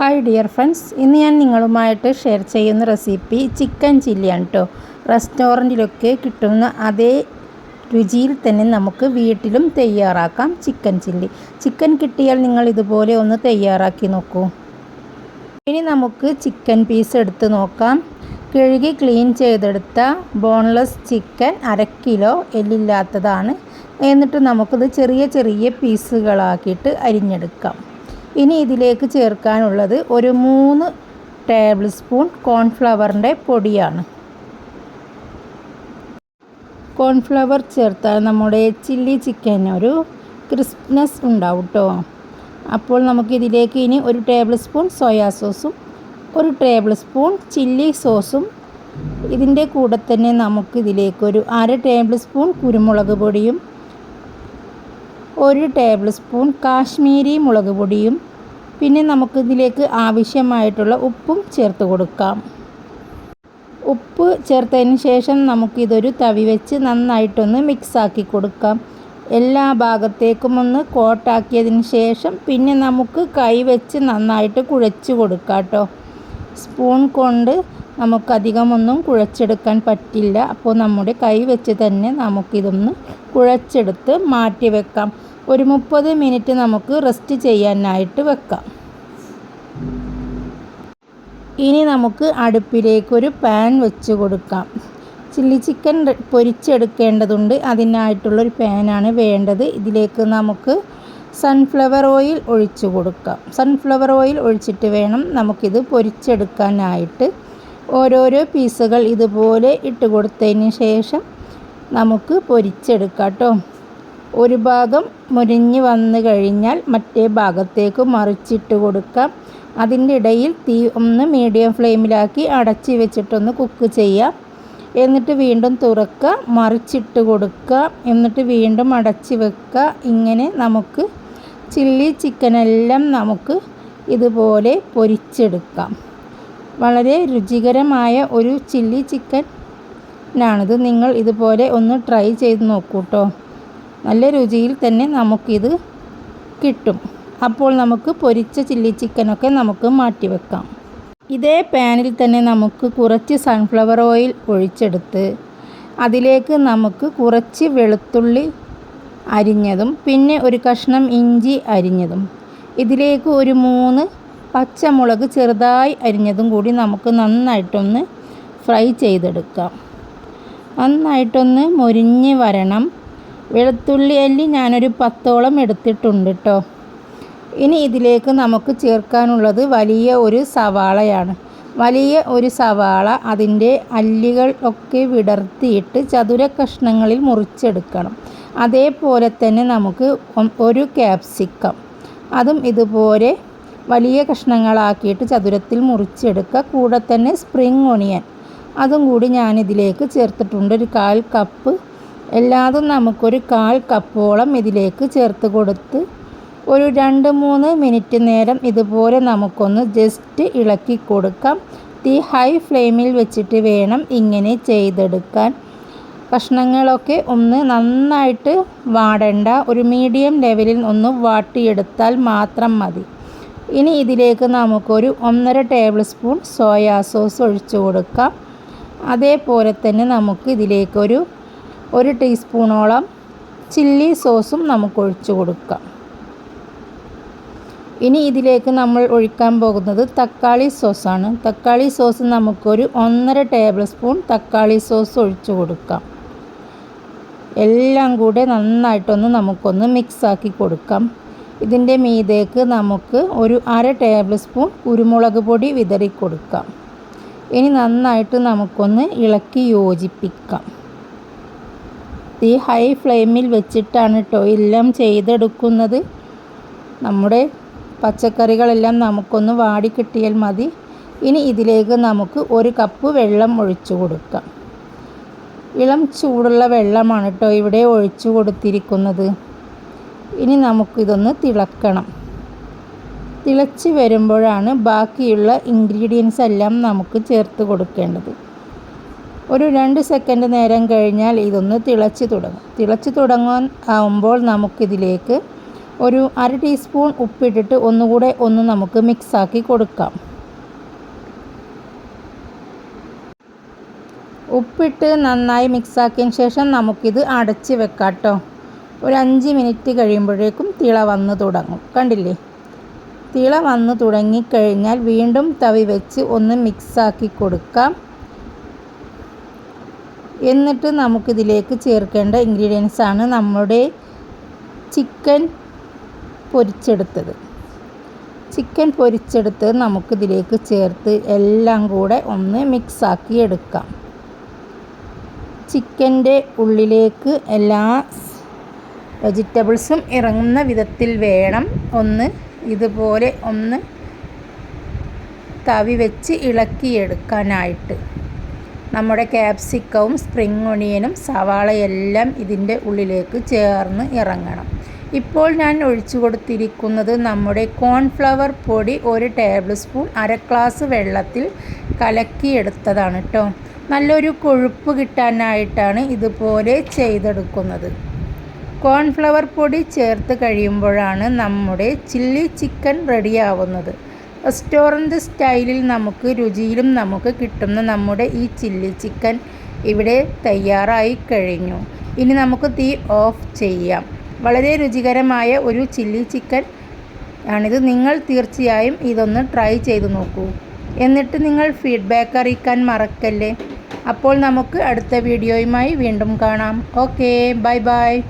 Hi dear friends ഇന്ന് ഞാൻ നിങ്ങളുമായിട്ട് ഷെയർ ചെയ്യുന്ന റെസിപ്പി ചിക്കൻ ചില്ലിയാണ് കേട്ടോ റെസ്റ്റോറന്റിലൊക്കെ കിട്ടുന്ന അതേ രുചിയിൽ തന്നെ നമുക്ക് വീട്ടിലും തയ്യാറാക്കാം ചിക്കൻ ചില്ലി. ചിക്കൻ കിട്ടിയാൽ നിങ്ങൾ ഇതുപോലെ ഒന്ന് തയ്യാറാക്കി നോക്കൂ. ഇനി നമുക്ക് ചിക്കൻ പീസ് എടുത്ത് നോക്കാം. കഴുകി ക്ലീൻ ചെയ്തെടുത്ത ബോൺലെസ് ചിക്കൻ അര കിലോ എല്ലില്ലാത്തതാണ്. എന്നിട്ട് നമുക്കിത് ചെറിയ ചെറിയ പീസുകളാക്കിയിട്ട് അരിഞ്ഞെടുക്കാം. ഇനി ഇതിലേക്ക് ചേർക്കാനുള്ളത് ഒരു മൂന്ന് ടേബിൾ സ്പൂൺ കോൺഫ്ലവറിന്റെ പൊടിയാണ്. കോൺഫ്ലവർ ചേർത്താൽ നമ്മുടെ ചില്ലി ചിക്കന് ഒരു ക്രിസ്പ്നെസ് ഉണ്ടാവും കേട്ടോ അപ്പോൾ നമുക്കിതിലേക്ക് ഇനി ഒരു ടേബിൾ സ്പൂൺ സോയാ സോസും ഒരു ടേബിൾ സ്പൂൺ ചില്ലി സോസും. ഇതിന്റെ കൂടെ തന്നെ നമുക്കിതിലേക്ക് ഒരു അര ടേബിൾ സ്പൂൺ കുരുമുളക് പൊടിയും ഒരു ടേബിൾ സ്പൂൺ കാശ്മീരി മുളക് പൊടിയും പിന്നെ നമുക്കിതിലേക്ക് ആവശ്യമായിട്ടുള്ള ഉപ്പും ചേർത്ത് കൊടുക്കാം. ഉപ്പ് ചേർത്തതിന് ശേഷം നമുക്കിതൊരു തവി വെച്ച് നന്നായിട്ടൊന്ന് മിക്സാക്കി കൊടുക്കാം. എല്ലാ ഭാഗത്തേക്കും ഒന്ന് കോട്ടാക്കിയതിന് ശേഷം പിന്നെ നമുക്ക് കൈ വെച്ച് നന്നായിട്ട് കുഴച്ച് കൊടുക്കാം കേട്ടോ. സ്പൂൺ കൊണ്ട് നമുക്കധികമൊന്നും കുഴച്ചെടുക്കാൻ പറ്റില്ല. അപ്പോൾ നമ്മുടെ കൈ വെച്ച് തന്നെ നമുക്കിതൊന്ന് കുഴച്ചെടുത്ത് മാറ്റി വെക്കാം. ഒരു മുപ്പത് മിനിറ്റ് നമുക്ക് റെസ്റ്റ് ചെയ്യാനായിട്ട് വെക്കാം. ഇനി നമുക്ക് അടുപ്പിലേക്കൊരു പാൻ വെച്ച് കൊടുക്കാം. Chilli chicken പൊരിച്ചെടുക്കേണ്ടതുണ്ട്. അതിനായിട്ടുള്ളൊരു പാനാണ് വേണ്ടത്. ഇതിലേക്ക് നമുക്ക് സൺഫ്ലവർ ഓയിൽ ഒഴിച്ചു കൊടുക്കാം. സൺഫ്ലവർ ഓയിൽ ഒഴിച്ചിട്ട് വേണം നമുക്കിത് പൊരിച്ചെടുക്കാനായിട്ട്. ഓരോരോ പീസുകൾ ഇതുപോലെ ഇട്ട് കൊടുത്തതിന് ശേഷം നമുക്ക് പൊരിച്ചെടുക്കാം കേട്ടോ. ഒരു ഭാഗം മുരിഞ്ഞ് വന്നു കഴിഞ്ഞാൽ മറ്റേ ഭാഗത്തേക്ക് മറിച്ചിട്ട് കൊടുക്കാം. അതിന്റെ ഇടയിൽ തീ ഒന്ന് മീഡിയം ഫ്ലെയിമിലാക്കി അടച്ച് വെച്ചിട്ടൊന്ന് കുക്ക് ചെയ്യാം. എന്നിട്ട് വീണ്ടും തുറക്കുക മറിച്ചിട്ട് കൊടുക്കുക എന്നിട്ട് വീണ്ടും അടച്ച് വെക്കുക ഇങ്ങനെ നമുക്ക് ചില്ലി ചിക്കനെല്ലാം നമുക്ക് ഇതുപോലെ പൊരിച്ചെടുക്കാം. വളരെ രുചികരമായ ഒരു ചില്ലി ചിക്കൻ ആണിത് നിങ്ങൾ ഇതുപോലെ ഒന്ന് ട്രൈ ചെയ്ത് നോക്കൂ കേട്ടോ നല്ല രുചിയിൽ തന്നെ നമുക്കിത് കിട്ടും. അപ്പോൾ നമുക്ക് പൊരിച്ച ചില്ലി ചിക്കനൊക്കെ നമുക്ക് മാറ്റിവെക്കാം ഇതേ പാനിൽ തന്നെ നമുക്ക് കുറച്ച് സൺഫ്ലവർ ഓയിൽ ഒഴിച്ചെടുത്ത് അതിലേക്ക് നമുക്ക് കുറച്ച് വെളുത്തുള്ളി അരിഞ്ഞതും പിന്നെ ഒരു കഷ്ണം ഇഞ്ചി അരിഞ്ഞതും. ഇതിലേക്ക് ഒരു മൂന്ന് പച്ചമുളക് ചെറുതായി അരിഞ്ഞതും കൂടി നമുക്ക് നന്നായിട്ടൊന്ന് ഫ്രൈ ചെയ്തെടുക്കാം. നന്നായിട്ടൊന്ന് മൊരിഞ്ഞ് വരണം. വെളുത്തുള്ളി അല്ലി ഞാനൊരു പത്തോളം എടുത്തിട്ടുണ്ട് കേട്ടോ ഇനി ഇതിലേക്ക് നമുക്ക് ചേർക്കാനുള്ളത് വലിയ ഒരു സവാളയാണ്. വലിയ ഒരു സവാള അതിന്റെ അല്ലികൾ ഒക്കെ വിടർത്തിയിട്ട് ചതുര കഷ്ണങ്ങളിൽ മുറിച്ചെടുക്കണം. അതേപോലെ തന്നെ നമുക്ക് ഒരു ക്യാപ്സിക്കം. അതും ഇതുപോലെ വലിയ കഷ്ണങ്ങളാക്കിയിട്ട് ചതുരത്തിൽ മുറിച്ചെടുക്കുക. കൂടെ തന്നെ സ്പ്രിങ് ഒണിയൻ. അതും കൂടി ഞാനിതിലേക്ക് ചേർത്തിട്ടുണ്ട്. ഒരു കാൽ കപ്പ് എല്ലാതും നമുക്കൊരു കാൽ കപ്പോളം ഇതിലേക്ക് ചേർത്ത് കൊടുത്ത് ഒരു രണ്ട് മൂന്ന് മിനിറ്റ് നേരം ഇതുപോലെ നമുക്കൊന്ന് ജസ്റ്റ് ഇളക്കി കൊടുക്കാം. തീ ഹൈ ഫ്ലെയിമിൽ വെച്ചിട്ട് വേണം ഇങ്ങനെ ചെയ്തെടുക്കാൻ. കഷ്ണങ്ങളൊക്കെ ഒന്ന് നന്നായിട്ട് വാടണ്ട ഒരു മീഡിയം ലെവലിൽ ഒന്ന് വാട്ടിയെടുത്താൽ മാത്രം മതി. ഇനി ഇതിലേക്ക് നമുക്കൊരു ഒന്നര ടേബിൾ സ്പൂൺ സോയാ സോസ് ഒഴിച്ചു കൊടുക്കാം. അതേപോലെ തന്നെ നമുക്ക് ഇതിലേക്കൊരു ഒരു ടീസ്പൂണോളം ചില്ലി സോസും നമുക്ക് ഒഴിച്ചു കൊടുക്കാം. ഇനി ഇതിലേക്ക് നമ്മൾ ഒഴിക്കാൻ പോകുന്നത് തക്കാളി സോസാണ്. തക്കാളി സോസ് നമുക്കൊരു ഒന്നര ടേബിൾ സ്പൂൺ തക്കാളി സോസ് ഒഴിച്ചു കൊടുക്കാം. എല്ലാം കൂടെ നന്നായിട്ടൊന്ന് നമുക്കൊന്ന് മിക്സാക്കി കൊടുക്കാം. ഇതിന്റെ മീതേക്ക് നമുക്ക് ഒരു അര ടേബിൾ സ്പൂൺ കുരുമുളക് പൊടി വിതറി കൊടുക്കാം ഇനി നന്നായിട്ട് നമുക്കൊന്ന് ഇളക്കി യോജിപ്പിക്കാം. തീ ഹൈ ഫ്ലെയിമിൽ വെച്ചിട്ടാണ് കേട്ടോ എല്ലാം ചെയ്തെടുക്കുന്നത്. നമ്മുടെ പച്ചക്കറികളെല്ലാം നമുക്കൊന്ന് വാടി കിട്ടിയാൽ മതി. ഇനി ഇതിലേക്ക് നമുക്ക് ഒരു കപ്പ് വെള്ളം ഒഴിച്ചു കൊടുക്കാം. ഇളം ചൂടുള്ള വെള്ളമാണ് കേട്ടോ ഇവിടെ ഒഴിച്ചു കൊടുത്തിരിക്കുന്നത്. ഇനി നമുക്കിതൊന്ന് തിളക്കണം. തിളച്ച് വരുമ്പോഴാണ് ബാക്കിയുള്ള ഇൻഗ്രീഡിയൻസ് എല്ലാം നമുക്ക് ചേർത്ത് കൊടുക്കേണ്ടത്. ഒരു രണ്ട് സെക്കൻഡ് നേരം കഴിഞ്ഞാൽ ഇതൊന്ന് തിളച്ച് തുടങ്ങും. തിളച്ച് തുടങ്ങാൻ ആവുമ്പോൾ നമുക്കിതിലേക്ക് ഒരു അര ടീസ്പൂൺ ഉപ്പിട്ടിട്ട് ഒന്നുകൂടെ ഒന്ന് നമുക്ക് മിക്സാക്കി കൊടുക്കാം. ഉപ്പിട്ട് നന്നായി മിക്സാക്കിയതിന് ശേഷം നമുക്കിത് അടച്ച് വെക്കാം കേട്ടോ ഒരു അഞ്ച് മിനിറ്റ് കഴിയുമ്പോഴേക്കും തിള വന്ന് തുടങ്ങും. കണ്ടില്ലേ? തിള വന്ന് തുടങ്ങിക്കഴിഞ്ഞാൽ വീണ്ടും തവി വെച്ച് ഒന്ന് മിക്സാക്കി കൊടുക്കാം. എന്നിട്ട് നമുക്കിതിലേക്ക് ചേർക്കേണ്ട ഇൻഗ്രീഡിയൻസ് ആണ് നമ്മുടെ ചിക്കൻ പൊരിച്ചെടുത്തത്. ചിക്കൻ പൊരിച്ചെടുത്ത് നമുക്കിതിലേക്ക് ചേർത്ത് എല്ലാം കൂടെ ഒന്ന് മിക്സാക്കി എടുക്കാം. ചിക്കന്റെ ഉള്ളിലേക്ക് എല്ലാ വെജിറ്റബിൾസും ഇറങ്ങുന്ന വിധത്തിൽ വേണം ഒന്ന് ഇതുപോലെ ഒന്ന് തവി വെച്ച് ഇളക്കിയെടുക്കാനായിട്ട്. നമ്മുടെ ക്യാപ്സിക്കവും സ്പ്രിംഗ് ഒണിയനും സവാളയെല്ലാം ഇതിന്റെ ഉള്ളിലേക്ക് ചേർന്ന് ഇറങ്ങണം. ഇപ്പോൾ ഞാൻ ഒഴിച്ചു കൊടുത്തിരിക്കുന്നത് നമ്മുടെ കോൺഫ്ലവർ പൊടി ഒരു ടേബിൾ സ്പൂൺ അര ഗ്ലാസ് വെള്ളത്തിൽ കലക്കിയെടുത്തതാണ് കേട്ടോ നല്ലൊരു കൊഴുപ്പ് കിട്ടാനായിട്ടാണ് ഇതുപോലെ ചെയ്തെടുക്കുന്നത്. കോൺഫ്ലവർ പൊടി ചേർത്ത് കഴിയുമ്പോഴാണ് നമ്മുടെ ചില്ലി ചിക്കൻ റെഡിയാവുന്നത് റെസ്റ്റോറന്റ് സ്റ്റൈലിൽ നമുക്ക് രുചിയിലും നമുക്ക് കിട്ടുന്ന നമ്മുടെ ഈ ചില്ലി ചിക്കൻ ഇവിടെ തയ്യാറായി കഴിഞ്ഞു. ഇനി നമുക്ക് തീ ഓഫ് ചെയ്യാം. വളരെ രുചികരമായ ഒരു ചില്ലി ചിക്കൻ ആണിത്. നിങ്ങൾ തീർച്ചയായും ഇതൊന്ന് ട്രൈ ചെയ്ത് നോക്കൂ. എന്നിട്ട് നിങ്ങൾ ഫീഡ്ബാക്ക് അറിയിക്കാൻ മറക്കല്ലേ? അപ്പോൾ നമുക്ക് അടുത്ത വീഡിയോയുമായി വീണ്ടും കാണാം. Okay bye bye.